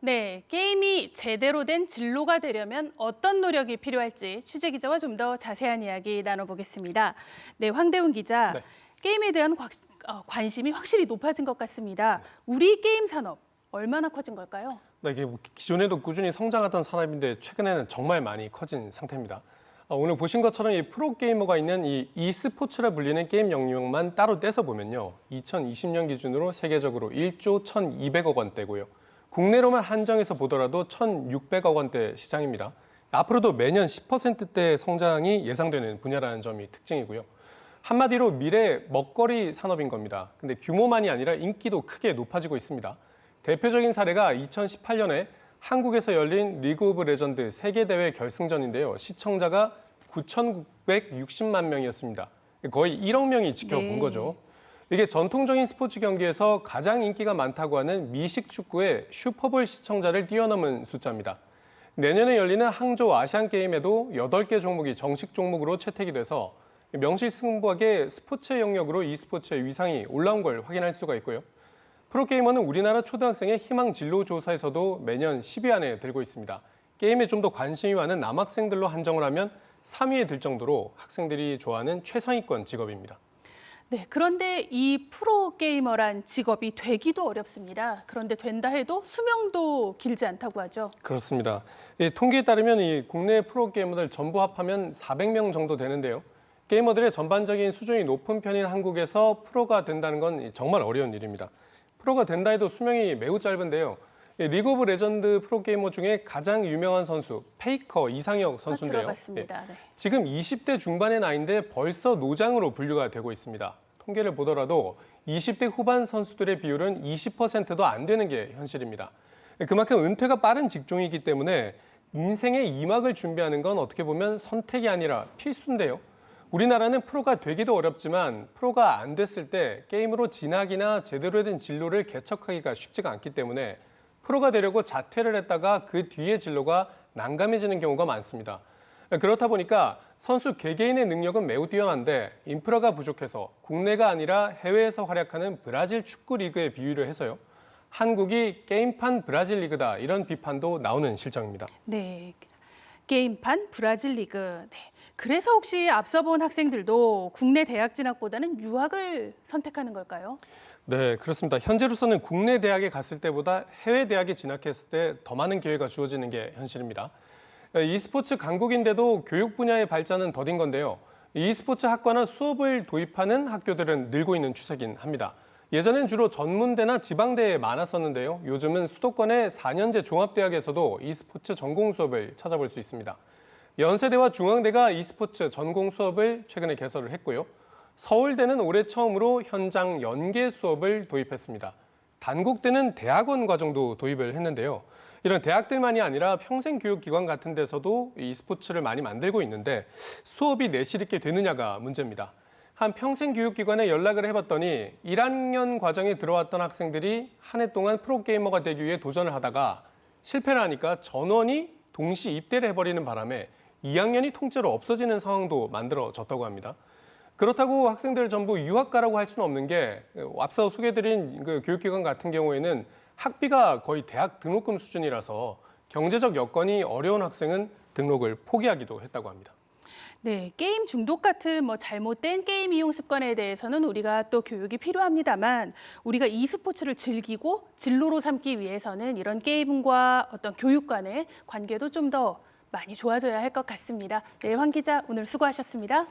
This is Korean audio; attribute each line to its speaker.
Speaker 1: 네, 게임이 제대로 된 진로가 되려면 어떤 노력이 필요할지 취재 기자와 좀 더 자세한 이야기 나눠보겠습니다. 네, 황대훈 기자,
Speaker 2: 네.
Speaker 1: 게임에 대한 곽- 어, 관심이 확실히 높아진 것 같습니다. 우리 게임 산업 얼마나 커진 걸까요?
Speaker 2: 네, 이게 뭐 기존에도 꾸준히 성장하던 산업인데 최근에는 정말 많이 커진 상태입니다. 어, 오늘 보신 것처럼 이 프로게이머가 있는 이 e스포츠라 불리는 게임 영역만 따로 떼서 보면요. 2020년 기준으로 세계적으로 1조 1,200억 원대고요. 국내로만 한정해서 보더라도 1,600억 원대 시장입니다. 앞으로도 매년 10%대 성장이 예상되는 분야라는 점이 특징이고요. 한마디로 미래 먹거리 산업인 겁니다. 근데 규모만이 아니라 인기도 크게 높아지고 있습니다. 대표적인 사례가 2018년에 한국에서 열린 리그 오브 레전드 세계대회 결승전인데요. 시청자가 9,960만 명이었습니다. 거의 1억 명이 지켜본
Speaker 1: 네.
Speaker 2: 거죠. 이게 전통적인 스포츠 경기에서 가장 인기가 많다고 하는 미식 축구의 슈퍼볼 시청자를 뛰어넘은 숫자입니다. 내년에 열리는 항저우 아시안 게임에도 8개 종목이 정식 종목으로 채택이 돼서 명실승부하게 스포츠 영역으로 e스포츠의 위상이 올라온 걸 확인할 수가 있고요. 프로게이머는 우리나라 초등학생의 희망 진로 조사에서도 매년 10위 안에 들고 있습니다. 게임에 좀 더 관심이 많은 남학생들로 한정을 하면 3위에 들 정도로 학생들이 좋아하는 최상위권 직업입니다.
Speaker 1: 네, 그런데 이 프로게이머란 직업이 되기도 어렵습니다. 그런데 된다 해도 수명도 길지 않다고 하죠.
Speaker 2: 그렇습니다. 이 통계에 따르면 이 국내 프로게이머들 전부 합하면 400명 정도 되는데요. 게이머들의 전반적인 수준이 높은 편인 한국에서 프로가 된다는 건 정말 어려운 일입니다. 프로가 된다 해도 수명이 매우 짧은데요. 이 리그 오브 레전드 프로게이머 중에 가장 유명한 선수 페이커 이상혁 선수인데요.
Speaker 1: 들어봤습니다. 네.
Speaker 2: 지금 20대 중반의 나이인데 벌써 노장으로 분류가 되고 있습니다. 통계를 보더라도 20대 후반 선수들의 비율은 20%도 안 되는 게 현실입니다. 그만큼 은퇴가 빠른 직종이기 때문에 인생의 이막을 준비하는 건 어떻게 보면 선택이 아니라 필수인데요. 우리나라는 프로가 되기도 어렵지만 프로가 안 됐을 때 게임으로 진학이나 제대로 된 진로를 개척하기가 쉽지가 않기 때문에 프로가 되려고 자퇴를 했다가 그 뒤에 진로가 난감해지는 경우가 많습니다. 그렇다 보니까 선수 개개인의 능력은 매우 뛰어난데 인프라가 부족해서 국내가 아니라 해외에서 활약하는 브라질 축구 리그에 비유를 해서요. 한국이 게임판 브라질 리그다 이런 비판도 나오는 실정입니다.
Speaker 1: 네. 게임판 브라질 리그. 네. 그래서 혹시 앞서 본 학생들도 국내 대학 진학보다는 유학을 선택하는 걸까요?
Speaker 2: 네, 그렇습니다. 현재로서는 국내 대학에 갔을 때보다 해외 대학에 진학했을 때 더 많은 기회가 주어지는 게 현실입니다. e스포츠 강국인데도 교육 분야의 발전은 더딘 건데요. e스포츠 학과나 수업을 도입하는 학교들은 늘고 있는 추세긴 합니다. 예전엔 주로 전문대나 지방대에 많았었는데요. 요즘은 수도권의 4년제 종합대학에서도 e스포츠 전공 수업을 찾아볼 수 있습니다. 연세대와 중앙대가 e스포츠 전공 수업을 최근에 개설을 했고요. 서울대는 올해 처음으로 현장 연계 수업을 도입했습니다. 단국대는 대학원 과정도 도입을 했는데요. 이런 대학들만이 아니라 평생교육기관 같은 데서도 이 스포츠를 많이 만들고 있는데 수업이 내실 있게 되느냐가 문제입니다. 한 평생교육기관에 연락을 해봤더니 1학년 과정에 들어왔던 학생들이 한 해 동안 프로게이머가 되기 위해 도전을 하다가 실패를 하니까 전원이 동시 입대를 해버리는 바람에 2학년이 통째로 없어지는 상황도 만들어졌다고 합니다. 그렇다고 학생들 전부 유학 가라고 할 수는 없는 게 앞서 소개드린 그 교육기관 같은 경우에는 학비가 거의 대학 등록금 수준이라서 경제적 여건이 어려운 학생은 등록을 포기하기도 했다고 합니다.
Speaker 1: 네, 게임 중독 같은 뭐 잘못된 게임 이용 습관에 대해서는 우리가 또 교육이 필요합니다만 우리가 e스포츠를 즐기고 진로로 삼기 위해서는 이런 게임과 어떤 교육 간의 관계도 좀 더 많이 좋아져야 할 것 같습니다. 네, 황 기자 오늘 수고하셨습니다.